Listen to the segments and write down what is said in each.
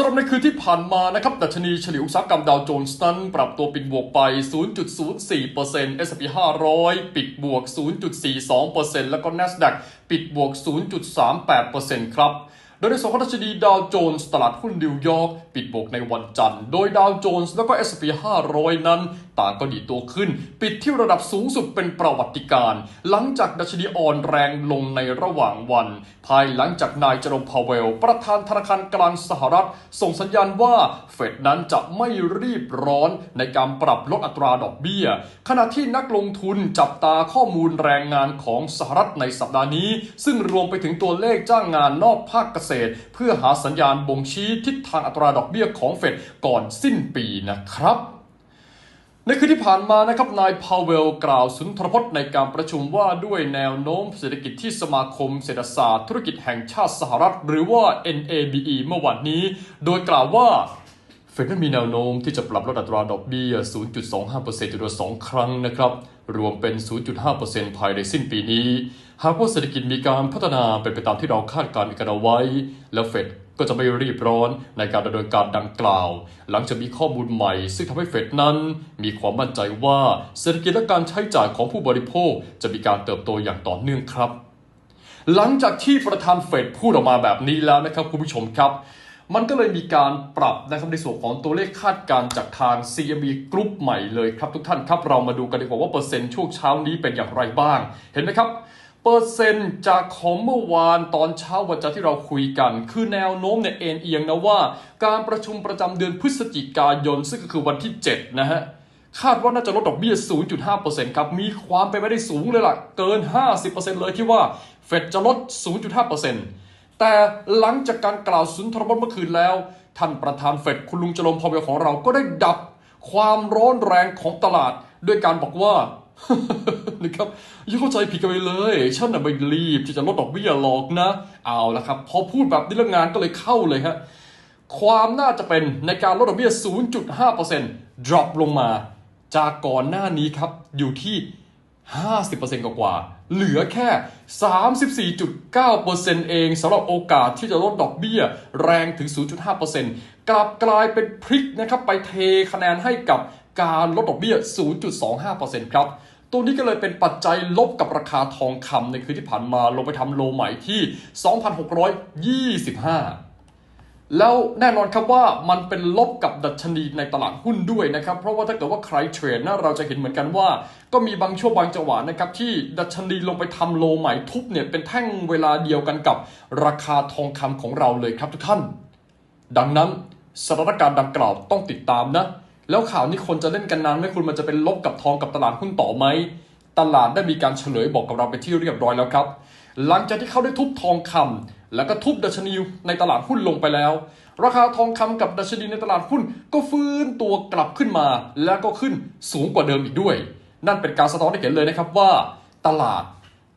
สำหรับในคืนที่ผ่านมานะครับดัชนีเฉลี่ยอุตสาหกรรมดาวโจนส์นั้นปรับตัวปิดบวกไป 0.04% S&P 500 ปิดบวก 0.42%แล้วก็ NASDAQ ปิดบวก 0.38%ครับโดยในส่วนของดัชนีดาวโจนส์ตลาดหุ้นนิวยอร์กปิดบวกในวันจันทร์ โดยดาวโจนส์แล้วก็ S&P 500 นั้น ต่างก็ดีตัวขึ้น ปิดที่ระดับสูงสุดเป็นประวัติการณ์หลังจากดัชนีอ่อนแรงลงในระหว่างวัน ภายหลังจากนายเจอร์มพาวเวล ประธานธนาคารกลางสหรัฐ ส่งสัญญาณว่าเฟดนั้นจะไม่รีบร้อนในการปรับลดอัตราดอกเบี้ย ขณะที่นักลงทุนจับตาข้อมูลแรงงานของสหรัฐในสัปดาห์นี้ ซึ่งรวมไปถึงตัวเลขจ้างงานนอกภาคเกษตร เพื่อหาสัญญาณบ่งชี้ทิศทางอัตราดอกเบี้ยของเฟดก่อนสิ้นปีนะครับ ในคืนที่ผ่านมานะครับนายพาวเวลกล่าวสุนทรพจน์ในการประชุมว่าด้วยแนวโน้มเศรษฐกิจที่สมาคมเศรษฐศาสตร์ธุรกิจแห่งชาติสหรัฐ หรือว่า NABE เมื่อวันนี้ โดยกล่าวว่าเฟดมีแนวโน้มที่จะปรับลดอัตราดอกเบี้ย 0.25%จำนวนสองครั้งนะครับ รวมเป็น 0.5%ภายในสิ้นปีนี้ หากว่าเศรษฐกิจมีการพัฒนาเป็นไปตามที่เราคาดการณ์กันเอาไว้ แล้วเฟด ก็จะไม่รีบร้อนในการดำเนินการดังกล่าว หลังจากมีข้อมูลใหม่ ซึ่งทำให้เฟดนั้น มีความมั่นใจว่าเศรษฐกิจและการใช้จ่ายของผู้บริโภคจะมีการเติบโตอย่างต่อเนื่องครับ หลังจากที่ประธานเฟดพูดออกมาแบบนี้แล้วนะครับคุณผู้ชมครับ มันก็เลยมีการปรับนะครับในส่วนของตัวเลขคาดการณ์จากทาง CME Group ใหม่เลยครับทุกท่านครับเรามาดูกันดีกว่าว่าเปอร์เซ็นต์ช่วงเช้านี้เป็นอย่างไรบ้าง เห็นไหมครับ เปอร์เซ็นต์จากของเมื่อวานตอนเช้าวันจันทร์ที่เราคุยกัน คือแนวโน้มเนี่ยเอ็นเอียงนะว่า การประชุมประจำเดือนพฤศจิกายน ซึ่งก็คือวันที่ 7 นะฮะ คาดว่าน่าจะลดดอกเบี้ย 0.5%ครับ มีความเป็นไปได้สูงเลยล่ะ เกิน 50%เลยที่ว่าเฟดจะลด 0.5%แต่หลังจากการกล่าวสุนทรพจน์เมื่อคืนแล้ว ท่านประธานเฟดคุณลุงจรมพอเวลของเราก็ได้ดับความร้อนแรงของตลาด ด้วยการบอกว่า นะครับอย่าเข้าใจผิดกันไปเลย ฉันน่ะไม่รีบที่จะลดดอกเบี้ยหรอกนะ เอาละครับ พอพูดแบบนี้แล้วงานก็เลยเข้าเลยฮะ ความน่าจะเป็นในการลดดอกเบี้ย 0.5% drop ลงมา จากก่อนหน้านี้ครับ อยู่ที่ 50%กว่าๆเหลือแค่ 34.9%เองสำหรับโอกาสที่จะลดดอกเบี้ยแรงถึง 0.5%กลับกลายเป็นพลิกนะครับ ไปเทคะแนนให้กับการลดดอกเบี้ย 0.25%ครับ ตัวนี้ก็เลยเป็นปัจจัยลบกับราคาทองคำในคืนที่ผ่านมาลงไปทำโลใหม่ที่ 2,625แล้วแน่นอนครับว่ามันเป็นลบกับดัชนีในตลาดหุ้นด้วยนะครับ เพราะว่าถ้าเกิดว่าใครเทรดนะเราจะเห็นเหมือนกันว่า ก็มีบางช่วงบางจังหวะนะครับที่ดัชนีลงไปทำโลใหม่ทุบเนี่ยเป็นแท่งเวลาเดียวกันกับราคาทองคำของเราเลยครับทุกท่าน ดังนั้นสถานการณ์ดังกล่าวต้องติดตามนะ แล้วข่าวนี้คนจะเล่นกันนานไหมคุณมันจะเป็นลบกับทองกับตลาดหุ้นต่อไหมตลาดได้มีการเฉลยบอกกับเราไปที่เรียบร้อยแล้วครับ หลังจากที่เขาได้ทุบทองคำแล้วก็ทุบดัชนีในตลาดหุ้นลงไปแล้ว ราคาทองคำกับดัชนีในตลาดหุ้นก็ฟื้นตัวกลับขึ้นมา แล้วก็ขึ้นสูงกว่าเดิมอีกด้วย นั่นเป็นการสะท้อนให้เห็นเลยนะครับว่า ตลาด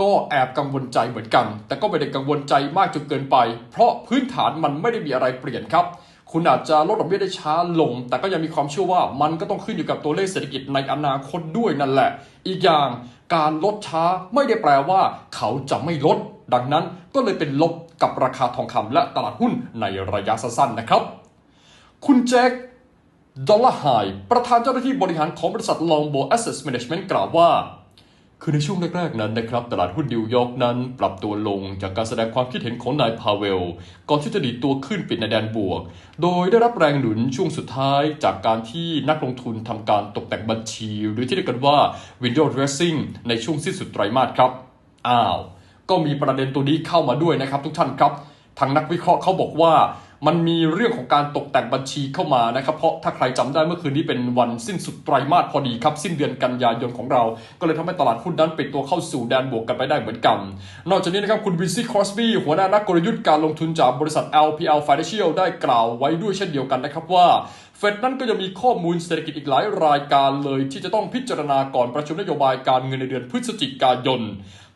ก็แอบกังวลใจเหมือนกัน แต่ก็ไม่ได้กังวลใจมากจนเกินไป เพราะพื้นฐานมันไม่ได้มีอะไรเปลี่ยนครับ คุณอาจจะลดดอกเบี้ยได้ช้าลง แต่ก็ยังมีความเชื่อว่ามันก็ต้องขึ้นอยู่กับตัวเลขเศรษฐกิจในอนาคตด้วยนั่นแหละ อีกอย่างการลดช้าไม่ได้แปลว่า เขาจะไม่ลด ดังนั้นก็เลยเป็นลบกับราคาทองคำและตลาดหุ้นในระยะสั้นๆนะครับ คุณแจ็คดอลลาร์ไฮประธานเจ้าหน้าที่บริหารของบริษัท Longbow Asset Management กล่าวว่า คือในช่วงแรกๆนั้นนะครับ ตลาดหุ้นนิวยอร์กนั้นปรับตัวลงจากการแสดงความคิดเห็นของนายพาเวล ก่อนที่จะดีตัวขึ้นปิดในแดนบวก โดยได้รับแรงหนุนช่วงสุดท้ายจากการที่นักลงทุนทำการตกแต่งบัญชี หรือที่เรียกกันว่า window dressing ในช่วงสิ้นสุดไตรมาสครับ อ้าว ก็มีประเด็นตัวนี้เข้ามาด้วยนะครับทุกท่านครับ ทางนักวิเคราะห์เขาบอกว่า มันมีเรื่องของการตกแต่งบัญชีเข้ามานะครับ เพราะถ้าใครจำได้เมื่อคืนนี้เป็นวันสิ้นสุดไตรมาสพอดีครับ สิ้นเดือนกันยายนของเรา ก็เลยทำให้ตลาดหุ้นนั้นปิดตัวเข้าสู่แดนบวกกันไปได้เหมือนกัน นอกจากนี้นะครับคุณวินซี่ครอสบี้หัวหน้านักกลยุทธ์การลงทุนจากบริษัท LPL Financial ได้กล่าวไว้ด้วยเช่นเดียวกันนะครับว่าเฟดนั้นก็จะมีข้อมูลเศรษฐกิจอีกหลายรายการเลย ที่จะต้องพิจารณาก่อนประชุมนโยบายการเงินในเดือนพฤศจิกายน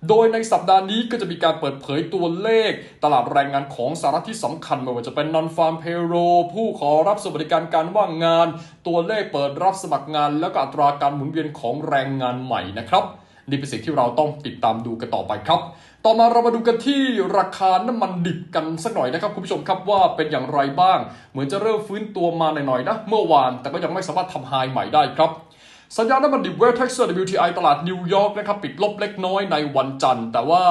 โดยในสัปดาห์นี้ก็จะมีการเปิดเผยตัวเลข ตลาดแรงงานของสหรัฐที่สำคัญไม่ว่าจะเป็น non farm payroll ผู้ขอรับสวัสดิการการว่างงาน ตัวเลขเปิดรับสมัครงาน แล้วก็อัตราการหมุนเวียนของแรงงานใหม่นะครับนี่เป็นสิ่งที่เราต้องติดตามดูกันต่อไปครับ ต่อมาเรามาดูกันที่ราคาน้ำมันดิบกันสักหน่อยนะครับคุณผู้ชมครับว่าเป็นอย่างไรบ้าง เหมือนจะเริ่มฟื้นตัวมาหน่อยๆนะ เมื่อวานแต่ก็ยังไม่สามารถทำไฮใหม่ได้ครับ สัญญาณน้ำมันดิบเวสเท็กซัส WTI ตลาดนิวยอร์กนะครับปิดลบเล็กน้อยในวันจันทร์ แต่ว่า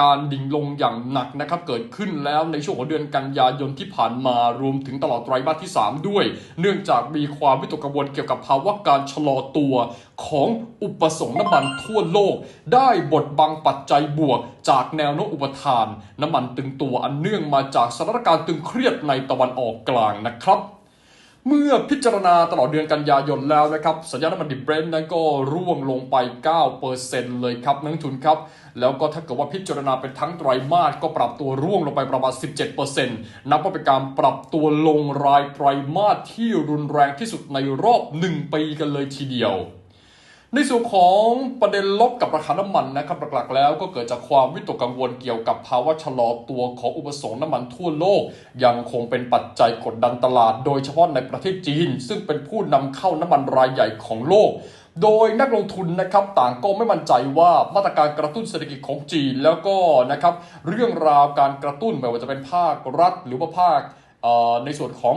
การดิ่งลงอย่างหนักนะครับเกิดขึ้นแล้วในช่วงของเดือนกันยายนที่ผ่านมารวมถึงตลอดไตรมาสที่ 3 ด้วย เนื่องจากมีความวิตกกังวลเกี่ยวกับภาวะการชะลอตัวของอุปสงค์น้ำมันทั่วโลก ได้บทบังปัจจัยบวก จากแนวโน้มอุปทาน น้ำมันตึงตัวอันเนื่องมาจากสถานการณ์ตึงเครียดในตะวันออกกลางนะครับ เมื่อพิจารณาตลอดเดือนกันยายนแล้วนะครับ สัญญาณน้ำมันดิบเบรนท์นั้นก็ร่วงลงไป 9%เลยครับนักทุนครับ แล้วก็ถ้าเกิดว่าพิจารณาเป็นทั้งไตรมาสก็ปรับตัวร่วงลงไปประมาณ 17%นับว่าเป็นการปรับตัวลงรายไตรมาสที่รุนแรงที่สุดในรอบ 1 ปีกันเลยทีเดียว ในส่วนของประเด็นลบกับราคาน้ำมันนะครับหลักๆแล้วก็เกิดจากความวิตกกังวลเกี่ยวกับภาวะชะลอตัวของอุปสงค์น้ำมันทั่วโลก ยังคงเป็นปัจจัยกดดันตลาด โดยเฉพาะในประเทศจีน ซึ่งเป็นผู้นำเข้าน้ำมันรายใหญ่ของโลก โดยนักลงทุนนะครับต่างก็ไม่มั่นใจว่ามาตรการกระตุ้นเศรษฐกิจของจีน แล้วก็นะครับเรื่องราวการกระตุ้นไม่ว่าจะเป็นภาครัฐ หรือว่าภาคในส่วนของ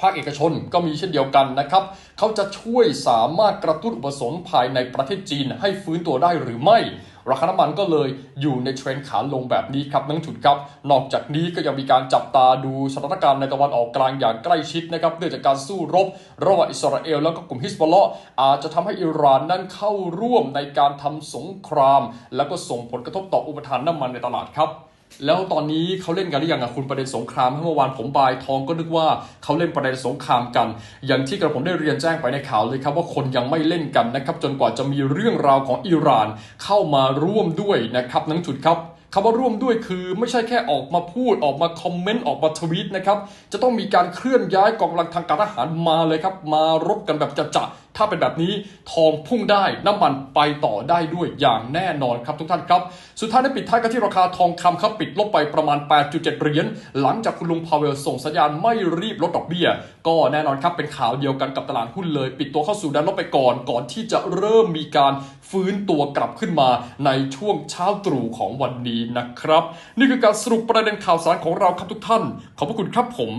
ภาคเอกชนก็มีเช่นเดียวกันนะครับ เขาจะช่วยสามารถกระตุ้นอุปสงค์ภายในประเทศจีนให้ฟื้นตัวได้หรือไม่ ราคาน้ำมันก็เลยอยู่ในเทรนขาลงแบบนี้ครับนักลงทุนครับ นอกจากนี้ก็ยังมีการจับตาดูสถานการณ์ในตะวันออกกลางอย่างใกล้ชิดนะครับเนื่องจากการสู้รบ ระหว่างอิสราเอลแล้วก็กลุ่มฮิสบอลเลาะห์อาจจะทำให้อิหร่านนั้นเข้าร่วมในการทำสงคราม แล้วก็ส่งผลกระทบต่ออุปทานน้ำมันในตลาดครับ แล้วตอนนี้เขาเล่นกันหรือยังอะคุณประเด็นสงครามเมื่อวานผมบายทองก็นึกว่าเขาเล่นประเด็นสงครามกัน อย่างที่กระผมได้เรียนแจ้งไปในข่าวเลยครับว่าคนยังไม่เล่นกันนะครับจนกว่าจะมีเรื่องราวของอิหร่านเข้ามาร่วมด้วยนะครับนังจุดครับคำว่าร่วมด้วยคือไม่ใช่แค่ออกมาพูดออกมาคอมเมนต์ออกมาทวีตนะครับ จะต้องมีการเคลื่อนย้ายกองกำลังทางการทหารมาเลยครับ มารบกันแบบจะจะ ถ้าเป็นแบบนี้ทองพุ่งได้น้ำมันไปต่อได้ด้วยอย่างแน่นอนครับทุกท่านครับ สุดท้ายได้ปิดท้ายกันที่ราคาทองคำครับปิดลบไปประมาณ 8.7เหรียญหลังจากคุณลุงพาวเวลส่งสัญญาณไม่รีบลดดอกเบี้ย ก็แน่นอนครับเป็นข่าวเดียวกันกับตลาดหุ้นเลย ปิดตัวเข้าสู่แดนลบไปก่อน ก่อนที่จะเริ่มมีการฟื้นตัวกลับขึ้นมาในช่วงเช้าตรู่ของวันนี้นะครับ นี่คือการสรุปประเด็นข่าวสารของเราครับทุกท่าน ขอบพระคุณครับผม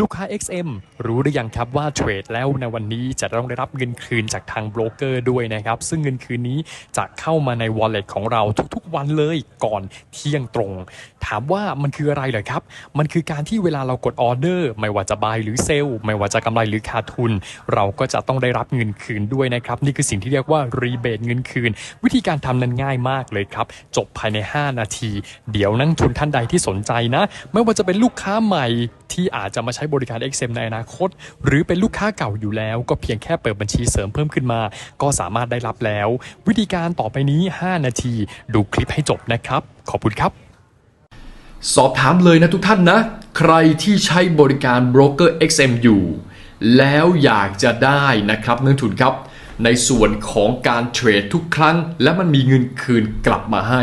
ลูกค้า XM รู้หรือยังครับว่าเทรดแล้วในวันนี้จะต้องได้รับเงินคืนจากทางโบรกเกอร์ด้วยนะครับ ซึ่งเงินคืนนี้จะเข้ามาใน wallet ของเราทุกๆวันเลยก่อนเที่ยงตรง ถามว่ามันคืออะไรเหรอครับ มันคือการที่เวลาเรากดออเดอร์ ไม่ว่าจะบายหรือเซลล์ไม่ว่าจะกำไรหรือขาดทุน เราก็จะต้องได้รับเงินคืนด้วยนะครับ นี่คือสิ่งที่เรียกว่ารีเบทเงินคืน วิธีการทำนั้นง่ายมากเลยครับ จบภายใน 5 นาที เดี๋ยวนักทุนท่านใดที่สนใจนะ ไม่ว่าจะเป็นลูกค้าใหม่ที่อาจจะมาใช้บริการ XM ในอนาคต หรือเป็นลูกค้าเก่าอยู่แล้ว ก็เพียงแค่เปิดบัญชีเสริมเพิ่มขึ้นมา ก็สามารถได้รับแล้ว วิธีการต่อไปนี้ 5 นาที ดูคลิปให้จบนะครับ ขอบคุณครับ สอบถามเลยนะทุกท่านนะ ใครที่ใช้บริการโบรกเกอร์ XM อยู่แล้วอยากจะได้นะครับนักทุนครับ ในส่วนของการเทรดทุกครั้ง และมันมีเงินคืนกลับมาให้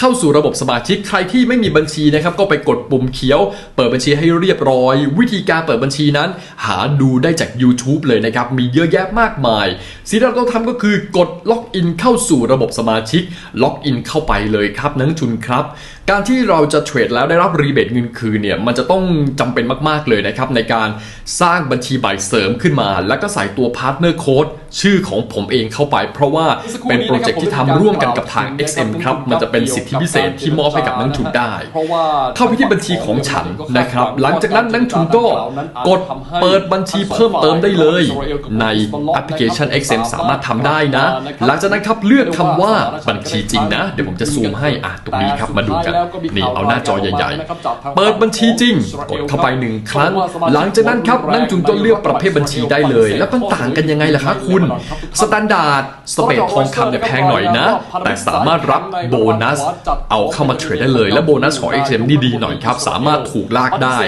เข้าสู่ระบบสมาชิกใครที่ไม่มีบัญชีนะครับก็ไปกดปุ่มเขียว เปิดบัญชีให้เรียบร้อย วิธีการเปิดบัญชีนั้น หาดูได้จาก YouTube เลยนะครับมีเยอะแยะมากมาย สิ่งที่เราต้องทำก็คือกดล็อกอินเข้าสู่ระบบสมาชิก ล็อกอินเข้าไปเลยครับนักลงทุนครับ การที่เราจะเทรดแล้วได้รับรีเบทเงินคืนเนี่ยมันจะต้องจำเป็นมากๆเลยนะครับในการสร้างบัญชีใบเสริมขึ้นมา แล้วก็ใส่ตัวพาร์ทเนอร์โค้ด ชื่อของผมเองเข้าไป เพราะว่าเป็นโปรเจกต์ที่ทำร่วมกันกับทาง XM ครับมันจะเป็นสิทธิพิเศษที่มอบให้กับนักลงทุนได้เพราะว่าเข้าไปที่บัญชีของฉันนะครับ หลังจากนั้นนักลงทุนก็กดเปิดบัญชีเพิ่มเติมได้เลย ในแอปพลิเคชัน XM สามารถทำได้นะ หลังจากนั้นครับเลือกคำว่าบัญชีจริงนะ เดี๋ยวผมจะซูมให้อะตรงนี้ครับมาดูกันนี่เอาหน้าจอใหญ่ๆ เปิดบัญชีจริง กดเข้าไปหนึ่งครั้ง หลังจากนั้นครับนักจุนก็เลือกประเภทบัญชีได้เลย แล้วมันต่างกันยังไงล่ะครับคุณสแตนดาร์ดสเปดทองคำเนี่ยแพงหน่อยนะ แต่สามารถรับโบนัส เอาเข้ามาเทรดได้เลย และโบนัสของ XM นี่ดีหน่อยครับ สามารถถูกลากได้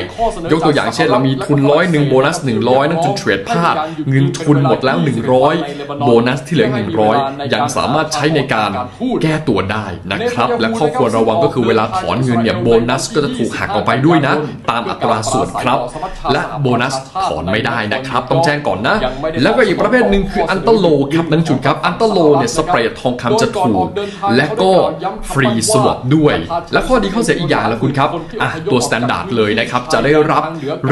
ยกตัวอย่างเช่นเรามีทุนร้อยหนึ่งโบนัส 100 นักจุนเทรดพลาดเงินทุนหมดแล้ว 100 โบนัสที่เหลือ 100 ยังสามารถใช้ในการแก้ตัวได้นะครับ และข้อควรระวังก็คือเวลาถอนเงินเนี่ยโบนัสก็จะถูกหักออกไปด้วยนะ ตามอัตราส่วนครับ และโบนัสถอนไม่ได้นะครับ ต้องแจ้งก่อนนะ แล้วก็อีกประเภทหนึ่งคืออันเตอร์โลครับนักจุนครับ อันเตอร์โลเนี่ยสเปรดทองคำจะถูก และก็ฟรีสวอปด้วย และข้อดีข้อเสียอีกอย่างละคุณครับอะตัวสแตนดาร์ดเลยนะครับ จะได้รับ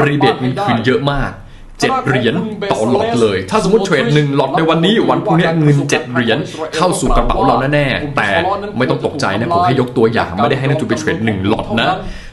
รีเบทเงินคืนเยอะมาก7เหรียญต่อหลอดเลย ถ้าสมมติเทรดหนึ่งหลอดในวันนี้วันพรุ่งนี้เงิน7เหรียญเข้าสู่กระเป๋าเราแน่แต่ไม่ต้องตกใจนะผมให้ยกตัวอย่างไม่ได้ให้นักจุนไปเทรด1หลอดนะ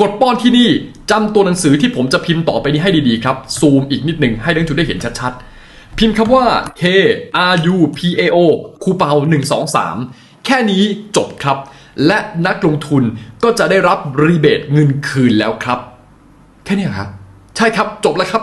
กดป้อนที่นี่จำตัวหนังสือที่ผมจะพิมพ์ต่อไปนี้ให้ดีๆครับ ซูมอีกนิดหนึ่งให้นักทุนได้เห็นชัดๆ พิมพ์คำว่า K R U P A O คูเปา1 2 3 แค่นี้จบครับ และนักลงทุนก็จะได้รับรีเบทเงินคืนแล้วครับ แค่นี้ครับ ใช่ครับจบแล้วครับ